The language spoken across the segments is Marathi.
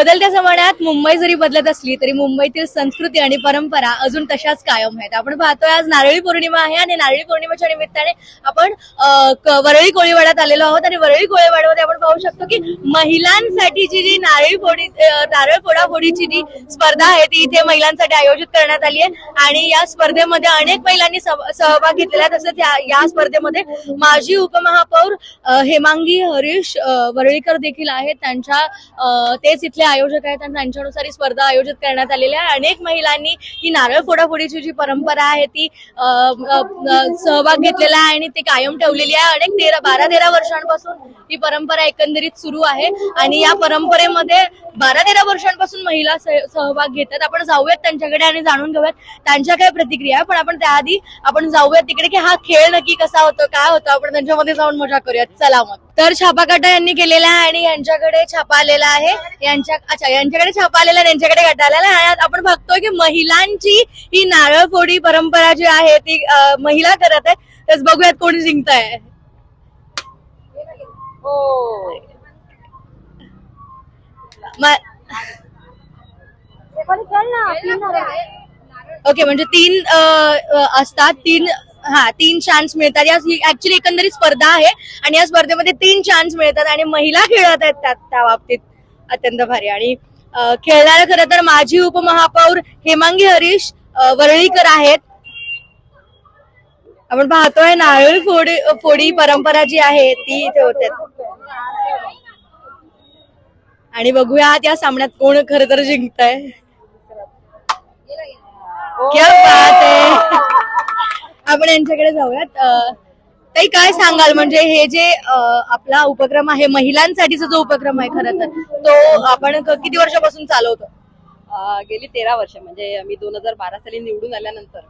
बदलत्या जमान्यात मुंबई जरी बदलत असली तरी मुंबईतील संस्कृती आणि परंपरा अजून तशाच कायम आहेत. आपण पाहतोय आज नारळी पौर्णिमा आहे आणि नारळी पौर्णिमेच्या निमित्ताने आपण वरळी कोळीवाड्यात आलेलो आहोत आणि वरळी कोळीवाड्यामध्ये आपण पाहू शकतो की महिलांसाठीची जी नारळी फोडी नारळ फोडाफोडीची जी स्पर्धा आहे ती इथे महिलांसाठी आयोजित करण्यात आली आहे आणि या स्पर्धेमध्ये अनेक महिलांनी सहभाग घेतलेला आहे. तसंच या- स्पर्धेमध्ये माजी उपमहापौर हेमांगी हरीश वरळीकर देखील आहेत. त्यांच्या तेच इथल्या आयोजक आहेत आणि त्यांच्यानुसार ही स्पर्धा आयोजित करण्यात आलेली आहे. अनेक महिलांनी ही नारळ फोडाफोडीची जी परंपरा आहे ती सहभाग घेतलेला आहे आणि ती कायम ठेवलेली आहे. अनेक तेरा बारा तेरा वर्षांपासून ही परंपरा एकंदरीत सुरू आहे आणि या परंपरेमध्ये बारा तेरा वर्षांपासून महिला सहभाग घेतात. आपण जाऊयात त्यांच्याकडे आणि जाणून घेऊयात त्यांच्या काय प्रतिक्रिया आहे. पण आपण त्याआधी आपण जाऊयात तिकडे की हा खेळ नक्की कसा होतो काय होतो आपण त्यांच्यामध्ये जाऊन मजा करूयात. चला मग. तर छापाकाटा यांनी केलेला आहे आणि यांच्याकडे छापा आलेला आहे. यांच्या अच्छा यांच्याकडे छापा आलेला आहे यांच्याकडे गट आलेला आहे. आणि आपण बघतोय की महिलांची ही नारळ फोडी परंपरा जी आहे ती महिला करत आहे. तेच बघूयात कोण जिंकत आहे ओके म्हणजे तीन असतात. तीन हा तीन चान्स मिळतात. या ऍक्च्युली एकंदरीत स्पर्धा आहे आणि या स्पर्धेमध्ये तीन चान्स मिळतात आणि महिला खेळत आहेत त्या त्या बाबतीत. अत्यंत भारी. आणि अ, खेळणारे खरं तर माजी उपमहापौर हेमांगी हरीश वरळीकर आहेत. आपण पाहतोय नारळ फोडी फोडी परंपरा जी आहे ती इथे होते. आणि बघूया त्या सामन्यात कोण खरं तर जिंकत क्या आहे. आपण यांच्याकडे जाऊयात. ताई काय सांगाल? म्हणजे हे जे आपला उपक्रम आहे महिलांसाठीचा जो उपक्रम आहे खरं तर तो आपण किती वर्षापासून चालवतो? गेली तेरा वर्ष. म्हणजे मी दोन हजार बारा साली निवडून आल्यानंतर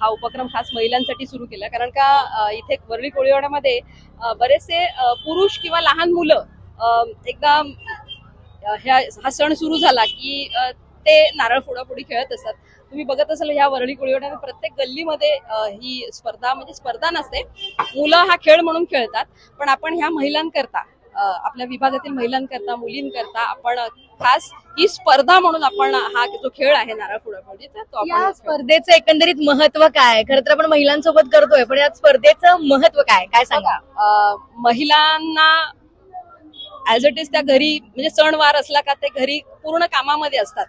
हा उपक्रम खास महिलांसाठी सुरू केला. कारण का इथे वरळी कोळीवाड्यामध्ये बरेचसे पुरुष किंवा लहान मुलं एकदा ह्या हा सण सुरू झाला की ते नारळ फोडाफोडी खेळत असतात. तुम्ही बघत असाल ह्या वरळी कोळीवाड्यामध्ये प्रत्येक गल्लीमध्ये ही स्पर्धा म्हणजे स्पर्धा नसते मुलं हा खेळ म्हणून खेळतात पण आपण ह्या महिलांकरता आपल्या विभागातील महिलांकरता मुलींकरता आपण खास ही स्पर्धा म्हणून आपण हा जो खेळ आहे नारळ फोडाफोडीचा तो आपण या खेळतो. स्पर्धेचं एकंदरीत महत्त्व काय? खरं तर आपण महिलांसोबत करतोय पण या स्पर्धेचं महत्त्व काय काय सांगा महिलांना ऍज इट इज त्या घरी म्हणजे सणवार असला का ते घरी पूर्ण कामामध्ये असतात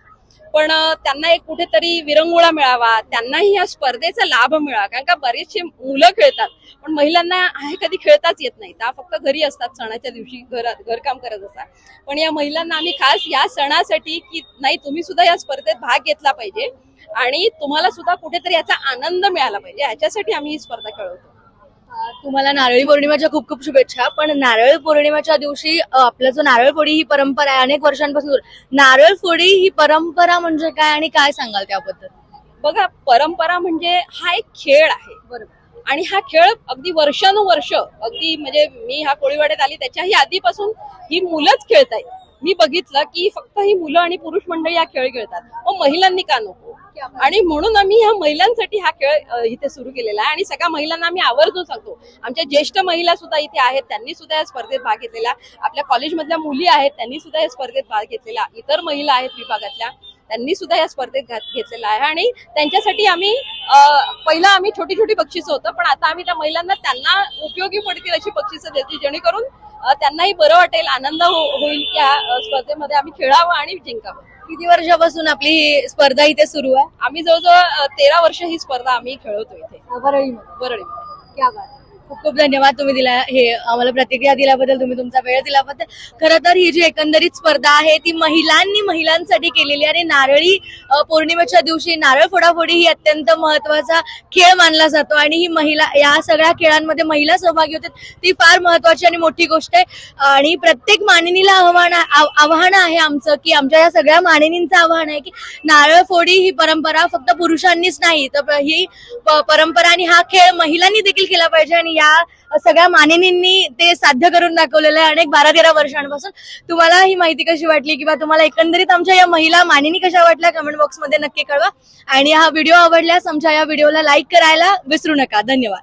पण त्यांना एक कुठेतरी विरंगुळा मिळावा त्यांनाही या स्पर्धेचा लाभ मिळावा कारण का बरेचसे मुलं खेळतात पण महिलांना हे कधी खेळताच येत नाही. त्या फक्त घरी असतात सणाच्या दिवशी घरात घरकाम करत असतात. पण या महिलांना आम्ही खास या सणासाठी की नाही तुम्ही सुद्धा या स्पर्धेत भाग घेतला पाहिजे आणि तुम्हाला सुद्धा कुठेतरी याचा आनंद मिळाला पाहिजे. याच्यासाठी आम्ही ही स्पर्धा खेळवतो. तुम्हाला नारळी पौर्णिमेच्या खूप खूप शुभेच्छा. पण नारळ पौर्णिमेच्या दिवशी आपला जो नारळ फोडी ही परंपरा आहे अनेक वर्षांपासून. नारळ फोडी ही परंपरा म्हणजे काय आणि काय सांगाल त्याबद्दल? बघा परंपरा म्हणजे हा एक खेळ आहे. बरोबर. आणि हा खेळ अगदी वर्षानुवर्ष अगदी म्हणजे मी हा कोळीवाड्यात आली त्याच्याही आधीपासून ही मुलंच खेळत आहेत मी बघितलं की फक्त ही मुलं आणि पुरुष मंडळी हा खेळ खेळतात. मग महिलांनी का नको? आणि म्हणून आम्ही ह्या महिलांसाठी हा खेळ इथे सुरू केलेला आहे. आणि सगळ्या महिलांना आम्ही आवर्जून सांगतो. आमच्या ज्येष्ठ महिला सुद्धा इथे आहेत. त्यांनी सुद्धा या स्पर्धेत भाग घेतलेला. आपल्या कॉलेजमधल्या मुली आहेत. त्यांनी सुद्धा या स्पर्धेत भाग घेतलेला. इतर महिला आहेत विभागातल्या. त्यांनी सुद्धा या स्पर्धेत घेतलेला आहे. आणि त्यांच्यासाठी आम्ही पहिला आम्ही छोटी छोटी बक्षिसं होतं. पण आता आम्ही त्या महिलांना त्यांना उपयोगी पडतील अशी बक्षिसं देते जेणेकरून त्यांनाही बरं वाटेल आनंद हो- होईल की स्पर्धेमध्ये आम्ही खेळावं आणि जिंकावं. किती वर्षापासून आपली ही स्पर्धा इथे सुरू आहे? आम्ही जवळजवळ तेरा वर्ष ही स्पर्धा आम्ही खेळवतो इथे. वरळीमध्ये. बरळी क्या बात. खूप खूप धन्यवाद तुम्ही दिला हे आम्हाला प्रतिक्रिया दिल्याबद्दल तुम्ही तुमचा वेळ दिल्याबद्दल. खरं तर ही जी एकंदरीत स्पर्धा आहे ती महिलांनी महिलांसाठी केलेली आहे आणि नारळी पौर्णिमेच्या दिवशी नारळ फोडाफोडी ही अत्यंत महत्त्वाचा खेळ मानला जातो आणि ही महिला या सगळ्या खेळांमध्ये महिला सहभागी होतात ती फार महत्वाची आणि मोठी गोष्ट आहे. आणि प्रत्येक मानिनीला आव्हान आव्हान आहे आमचं की आमच्या या सगळ्या मानिनींचं आव्हान आहे की नारळ फोडी ही परंपरा फक्त पुरुषांनीच नाही तर ही परंपरा आणि हा खेळ महिलांनी देखील केला पाहिजे आणि या सगळ्या मानिनींनी ते साध्य करून दाखवलेलं आहे. अनेक बारा तेरा वर्षांपासून तुम्हाला ही माहिती कशी वाटली किंवा तुम्हाला एकंदरीत आमच्या या महिला मानिनी कशा वाटल्या कमेंट बॉक्समध्ये नक्की कळवा. आणि हा व्हिडिओ आवडल्यास आमच्या या व्हिडिओला लाईक करायला विसरू नका. धन्यवाद.